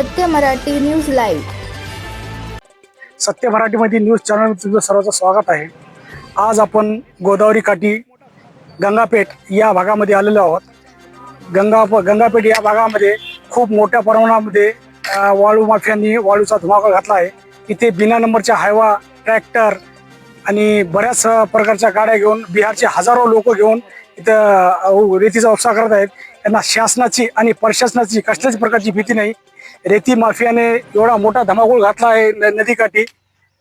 सत्य Marathi news live. सत्य मराठीमध्ये न्यूज चॅनल तुमचं सर्वांचं स्वागत आहे. आज आपण गोदावरी काठी गंगापेठ या भागामध्ये आलेलो आहोत. गंगा गंगापेठ या भागामध्ये खूप मोठ्या प्रमाणामध्ये वाळू माफियांनी वाळूचा धुमाकूळ घातला आहे. इथे बिना नंबरच्या हायवा ट्रॅक्टर आणि बऱ्याच प्रकारच्या गाड्या घेऊन बिहारचे हजारो लोक घेऊन इथं रेतीचा उपसा करत आहेत. त्यांना शासनाची आणि प्रशासनाची कसल्याच प्रकारची भीती नाही. रेती माफियाने एवढा मोठा धमाकूळ घातला आहे न- नदीकाठी.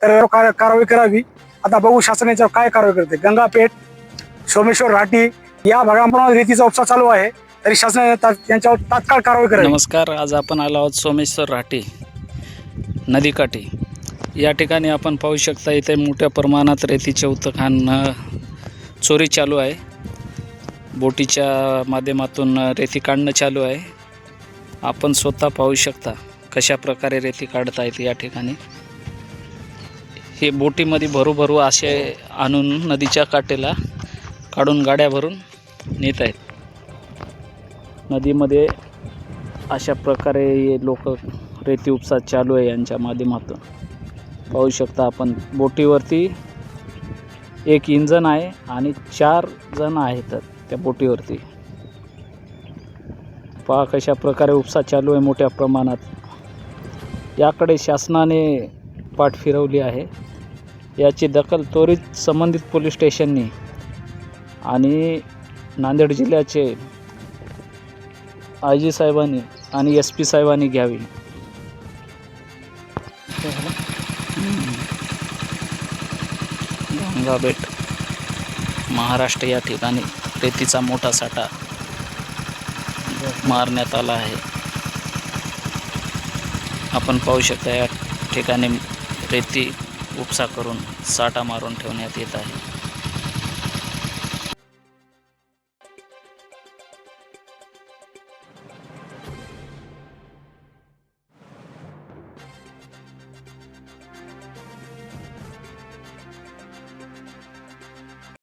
तर कार- कारवाई करावी. आता बघू शासन याच्यावर काय कारवाई करते. गंगापेठ सोमेश्वर राठी या भागामध्ये रेतीचा उपसा चालू आहे. तरी शासनाने ता- यांच्यावर तात्काळ कारवाई करावी. नमस्कार. आज आपण आलो आहोत सोमेश्वर राठी नदीकाठी. या ठिकाणी आपण पाहू शकता इथे मोठ्या प्रमाणात रेतीचे उत्तखान चोरी चालू आहे. बोटीच्या माध्यमातून रेती काढणं चालू आहे. आपण स्वतः पाहू शकता कशा प्रकारे रेती काढता येते या ठिकाणी. हे बोटीमध्ये भरूभरू असे आणून नदीच्या काठेला काढून गाड्या भरून नेत आहेत. नदीमध्ये अशा प्रकारे लोक रेती उपसा चालू आहे यांच्या माध्यमातून. पाहू शकता आपण बोटीवरती एक इंजन आहे आणि चार जण आहेत. त्या बोटीवरती. पहा कशा प्रकारे उपसा चालू आहे मोठ्या प्रमाणात. याकडे शासनाने पाठ फिरवली आहे. याची दखल त्वरित संबंधित पोलीस स्टेशननी आणि नांदेड जिल्ह्याचे आय जी साहेबांनी आणि एस पी साहेबांनी घ्यावी. गंगाबेट महाराष्ट्र या ठिकाणी. रेतीचा मोठा साठा मारण्यात आला आहे. आपण पाहू शकता या ठिकाणी रेती उपसा करून साठा मारून ठेवण्यात येत आहे.